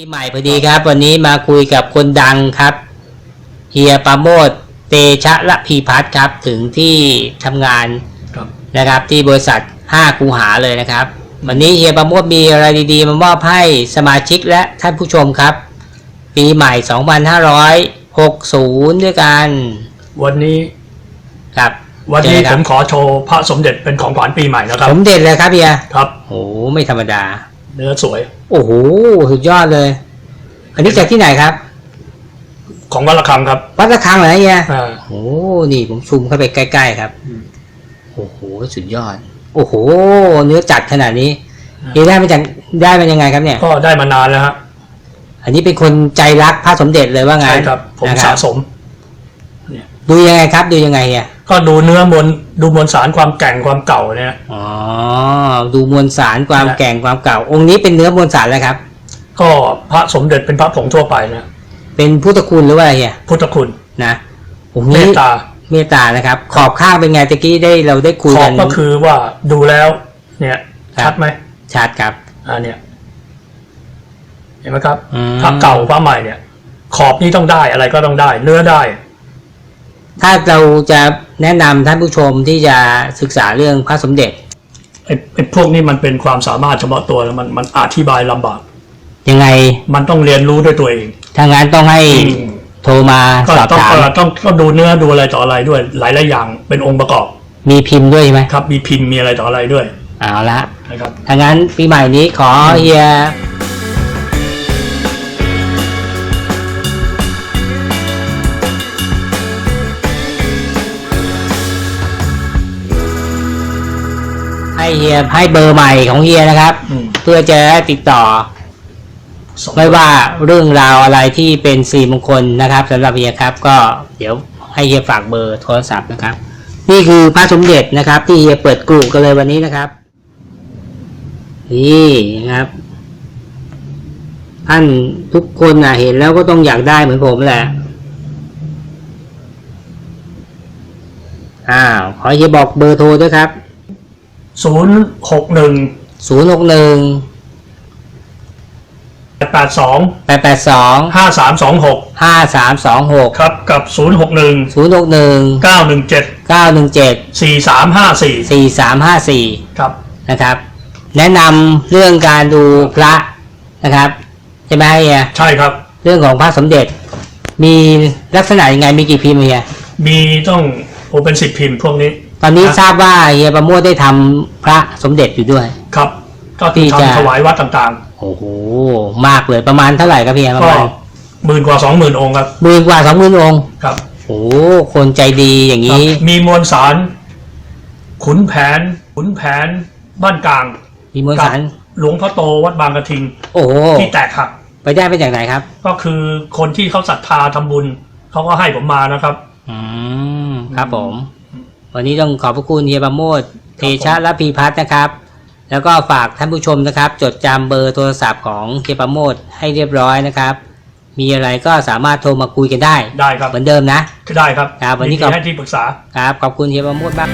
ปีใหม่พอดีครับ วันนี้มาคุยกับคนดังครับเฮียปราโมดเตชะละพีพัฒน์ครับ ถึงที่ทำงานครับนะครับ ที่บริษัท5คูหาเลยนะครับ วันนี้เฮียปราโมดมีอะไรดีๆ มามอบให้สมาชิกและท่านผู้ชมครับ ปีใหม่ 2560 ด้วยกันวันนี้ครับวันนี้เจอผครับมขอโชว์พระสมเด็จเป็นของขวัญปีใหม่นะครับสมเด็จเลยครับเฮียครับ โอ้ไม่ธรรมดา เนื้อสวย โอ้โหสุดยอดเลย อันนี้จากที่ไหนครับ ของวัดระฆังครับ วัดระฆังเหรอเฮียอ่า โอ้นี่ผมซูมเข้าไปใกล้ๆครับอืม โอ้โหสุดยอด โอ้โห เนื้อจัดขนาดนี้อ่านี่ได้มาจากได้มายังไงครับเนี่ย ก็ได้มานานแล้วฮะอันนี้เป็นคนใจรักพระสมเด็จเลยว่างั้ใช่นครับ ผมนะคสะรับสม ดูยังไงครับ ดูยังไงเฮีย ก็ดูเนื้อมวลดูมวลสารความแกร่งความเก่าเนี่ย อ๋อ ดูมวลสารความนะแก่งความเก่า องค์นี้เป็นเนื้อมวลสารอะไรครับ ก็พระสมเด็จเป็นพระผงทั่วไปนะ เป็นพุทธคุณหรือว่าอะไรเฮียพุทธคุณนะองค์เมนี้ตตาเมตตานะครับ ขอบข้างเป็นไงตะกี้ได้เราได้คุยขอกับน ก็คือว่าดูแล้วเนี่ยครับ ชัดไหมชัดครับ อ่าเนี่ยเห็นไหมครับอืม พระเก่าพระใหม่เนี่ย ขอบนี่ต้องได้อะไรก็ต้องได้ เนื้อได้ ถ้าเราจะแนะนำท่านผู้ชมที่จะศึกษาเรื่องพระสมเด็จไอ้ไอ้พวกนี้มันเป็นความสามารถเฉพาะตัวแล้วมันมันอธิบายลำบาก ยังไงมันต้องเรียนรู้ด้วยตัวเองถ้างั้นต้องให้อืมโทรมาก็สอบต้องถามเอ่อต้องต้องดูเนื้อดูอะไรต่ออะไรด้วย หลายหลายๆอย่างเป็นองค์ประกอบมีพิมพ์ด้วยใช่ไหมครับ มีพิมพ์มีอะไรต่ออะไรด้วยเอาละนะครับถ้างั้นปีใหม่นี้ขอเฮีย ให้เฮียให้เบอร์ใหม่ของเฮียนะครับ อืมเพื่อจะได้ติดต่อ สองไม่ว่าเรื่องราวอะไรที่เป็นสีมงคลนะครับสำหรับเฮียครับ ก็เดี๋ยวให้เฮียฝากเบอร์โทรศัพท์นะครับ นี่คือพระสมเด็จนะครับ ที่เฮียเปิดกลุ่กันเลยวันนี้นะครับ นี่นะครับท่านทุกคนนะเห็นแล้วก็ต้องอยากได้เหมือนผมแหละอ้าวขอเฮียบอกเบอร์โทรด้วยครับ ศูนย์หกหนึ่งศูนย์หกหนึ่งแปดสองแปดแปดสองห้าสามสองหกห้าสามสองหกครับกับศูนย์หกหนึ่งศูนย์หกหนึ่งเก้าหนึ่งเจ็ดเก้าหนึ่งเจ็ดสี่สามห้าสี่สี่สามห้าสี่ครับนะครับ แนะนำเรื่องการดูพระนะครับใช่ไหมเฮียใช่ครับ เรื่องของพระสมเด็จ มีลักษณะยังไงมีกี่พิมพ์เฮียมีต้องโอเป็นสิบพิมพ์พวกนี้ ตอนนี้ครับทราบว่าเฮียประโมทได้ทำพระสมเด็จอยู่ด้วย ครับ ก็คือที่จะ ทำถวายวัดต่างโอ้โหมากเลยประมาณเท่าไหร่ครับเฮียปๆ ระก็มาณหมื่นกว่าสองหมื่นองค์ครับหมื่นกว่าสองหมื่นองค์ครับ โอ้โหคนใจดีอย่างนี้ครับมีมวลสาร ขุนแผน ขุนแผน บ้านกลาง มีมวลสารหลวงพ่อโตวัดบางกระทิง โอ้โหที่แตกหัก ไปได้มาจากไหนครับ ก็คือคนที่เขาศรัทธาทำบุญ เขาก็ให้ผมมานะครับ อืมครับผม วันนี้ต้องขอบพระคุณเฮียประโมทเทชะและพีพัฒน์นะครับ แล้วก็ฝากท่านผู้ชมนะครับ จดจำเบอร์โทรศัพท์ของเฮียประโมทให้เรียบร้อยนะครับ มีอะไรก็สามารถโทรมาคุยกันได้ได้ครับเหมือนเดิมนะได้ครับครับวันนี้มีก็ให้ที่ปรึกษาครับขอบคุณเฮียประโมทมาก